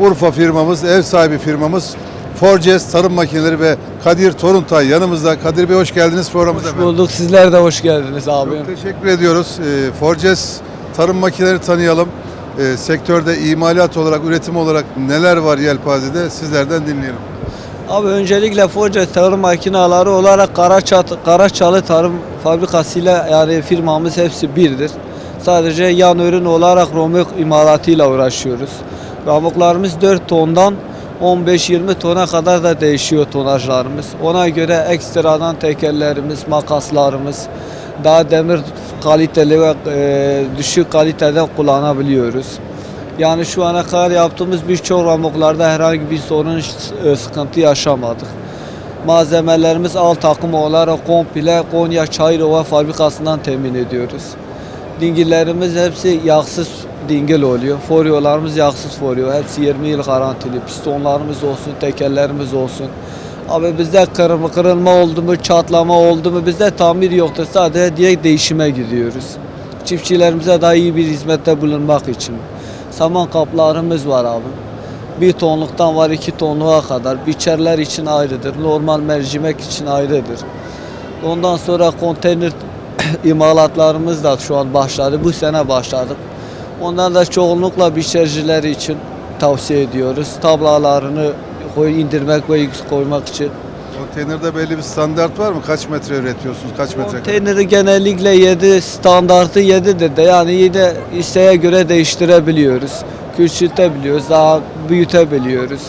Urfa firmamız, ev sahibi firmamız Forces Tarım Makineleri ve Kadir Toruntay yanımızda. Kadir Bey hoş geldiniz programımıza. Hoş bulduk. Sizler de hoş geldiniz abi. Çok teşekkür ediyoruz. Ee, Forces Tarım Makineleri tanıyalım. Ee, sektörde imalat olarak, üretim olarak neler var yelpazede sizlerden dinleyelim. Abi öncelikle Forca tarım makineleri olarak Karaçat, Karaçalı Tarım Fabrikası'yla yani firmamız hepsi birdir. Sadece yan ürün olarak romuk imalatıyla uğraşıyoruz. Ramuklarımız 4 tondan 15-20 tona kadar da değişiyor tonajlarımız. Ona göre ekstradan tekerlerimiz, makaslarımız, daha demir kaliteli ve e, düşük kaliteden kullanabiliyoruz. Yani şu ana kadar yaptığımız birçok ramuklarda herhangi bir sorun, e, sıkıntı yaşamadık. Malzemelerimiz alt takım olarak komple Konya Çayırova fabrikasından temin ediyoruz. Dingillerimiz hepsi yağsız dingil oluyor. Foryolarımız yağsız foryo. Hepsi 20 yıl garantili. Pistonlarımız olsun, tekerlerimiz olsun. Abi bizde kırılma, kırılma oldu mu, çatlama oldu mu bizde tamir yoktur. Sadece direkt değişime gidiyoruz. Çiftçilerimize daha iyi bir hizmette bulunmak için. Saman kaplarımız var abi. Bir tonluktan var iki tonluğa kadar. Biçerler için ayrıdır. Normal mercimek için ayrıdır. Ondan sonra konteyner imalatlarımız da şu an başladı. Bu sene başladık. Onlar da çoğunlukla biçerciler için tavsiye ediyoruz. Tablalarını koy, indirmek ve yüksek koymak için. Konteynerde belli bir standart var mı? Kaç metre üretiyorsunuz? Kaç metre? Konteyneri genellikle 7 standartı 7'dir de yani yine isteğe göre değiştirebiliyoruz. Küçültebiliyoruz, daha büyütebiliyoruz.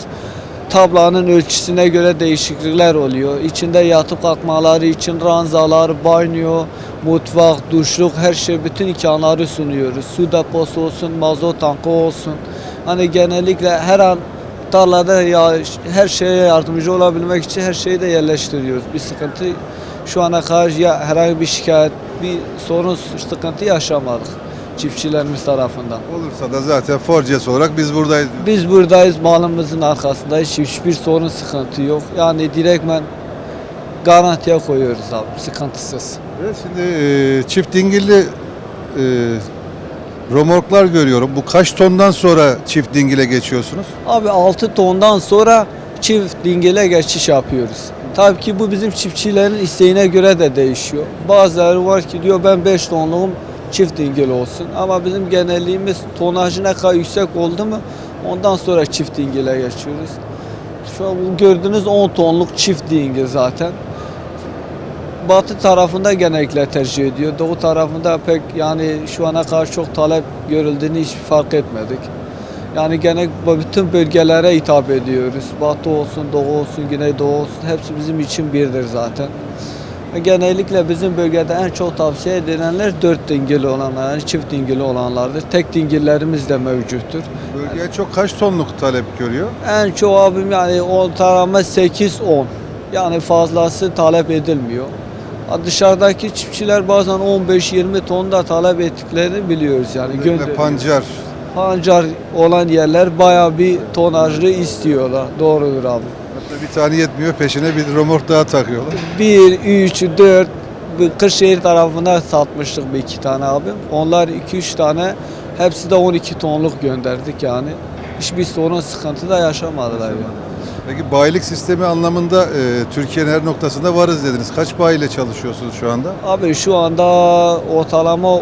Tablanın ölçüsüne göre değişiklikler oluyor. İçinde yatıp kalkmaları için ranzalar, banyo, mutfak, duşluk her şey bütün imkanları sunuyoruz. Su deposu olsun, mazot tankı olsun. Hani genellikle her an tarlada ya her şeye yardımcı olabilmek için her şeyi de yerleştiriyoruz. Bir sıkıntı şu ana kadar ya herhangi bir şikayet, bir sorun, sıkıntı yaşamadık çiftçilerimiz tarafından. Olursa da zaten Forces olarak biz buradayız. Biz buradayız, malımızın arkasındayız. Hiçbir sorun, sıkıntı yok. Yani direktmen garantiye koyuyoruz abi, sıkıntısız. Evet, şimdi e, çift dingilli e, romorklar görüyorum. Bu kaç tondan sonra çift dingile geçiyorsunuz? Abi 6 tondan sonra çift dingile geçiş yapıyoruz. Tabii ki bu bizim çiftçilerin isteğine göre de değişiyor. Bazıları var ki diyor ben 5 tonluğum çift dingil olsun. Ama bizim genelliğimiz tonajı ne kadar yüksek oldu mu ondan sonra çift dingile geçiyoruz. Şu an bu gördüğünüz 10 tonluk çift dingil zaten. Batı tarafında genellikle tercih ediyor. Doğu tarafında pek yani şu ana kadar çok talep görüldüğünü hiç fark etmedik. Yani gene bütün bölgelere hitap ediyoruz. Batı olsun, Doğu olsun, Güneydoğu olsun hepsi bizim için birdir zaten. Genellikle bizim bölgede en çok tavsiye edilenler dört dingili olanlar, yani çift dingili olanlardır. Tek dingillerimiz de mevcuttur. Bölgeye çok kaç tonluk talep görüyor? En çok abim yani ortalama 8-10. Yani fazlası talep edilmiyor. Dışarıdaki çiftçiler bazen 15-20 ton da talep ettiklerini biliyoruz yani. Özellikle Gönder- pancar. Pancar olan yerler bayağı bir tonajlı istiyorlar. Doğrudur abi. Bir tane yetmiyor peşine bir romork daha takıyorlar. 1, 3, 4 bu Kırşehir tarafına satmıştık bir iki tane abim. Onlar 2-3 tane hepsi de 12 tonluk gönderdik yani. Hiçbir sorun sıkıntı da yaşamadılar. Yani. Peki bayilik sistemi anlamında e, Türkiye'nin her noktasında varız dediniz. Kaç bayiyle çalışıyorsunuz şu anda? Abi şu anda ortalama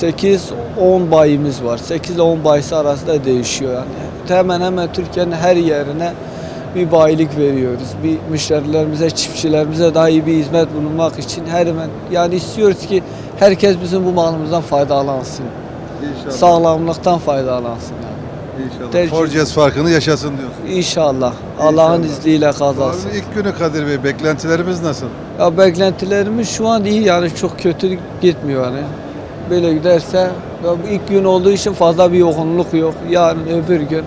8-10 bayimiz var. 8 ile 10 bayisi arasında değişiyor yani. Hemen hemen Türkiye'nin her yerine bir bayilik veriyoruz. Bir müşterilerimize, çiftçilerimize daha iyi bir hizmet bulunmak için her hemen yani istiyoruz ki herkes bizim bu malımızdan faydalansın. İnşallah. Sağlamlıktan faydalansın yani. İnşallah. Tercih- Forces farkını yaşasın diyorsun. İnşallah. Allah'ın izniyle kazansın. Fuarın ilk günü Kadir Bey beklentilerimiz nasıl? Ya beklentilerimiz şu an iyi yani çok kötü gitmiyor yani. Böyle giderse ya ilk gün olduğu için fazla bir yoğunluk yok. Yarın öbür gün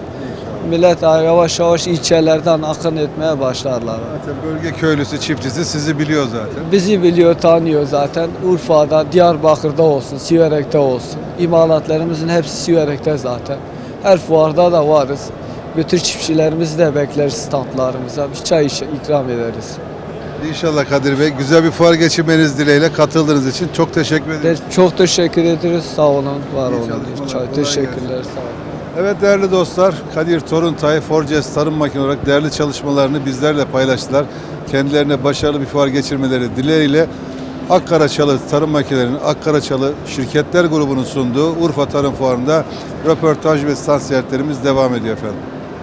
millet yavaş yavaş ilçelerden akın etmeye başlarlar. Zaten bölge köylüsü, çiftçisi sizi biliyor zaten. Bizi biliyor, tanıyor zaten. Urfa'da, Diyarbakır'da olsun, Siverek'te olsun. İmalatlarımızın hepsi Siverek'te zaten. Her fuarda da varız. Bütün çiftçilerimizi de bekleriz standlarımıza. Bir çay iç- ikram ederiz. İnşallah Kadir Bey güzel bir fuar geçirmeniz dileğiyle katıldığınız için çok teşekkür ederim. Çok teşekkür ederiz. Sağ olun, var olun. çalışmalar, Çok kolay teşekkürler. Sağ olun. Evet değerli dostlar, Kadir Toruntay Forces Tarım Makine olarak değerli çalışmalarını bizlerle paylaştılar. Kendilerine başarılı bir fuar geçirmeleri dileğiyle Akkaraçalı Tarım Makinelerinin Akkaraçalı Şirketler Grubu'nun sunduğu Urfa Tarım Fuarı'nda röportaj ve stand ziyaretlerimiz devam ediyor efendim.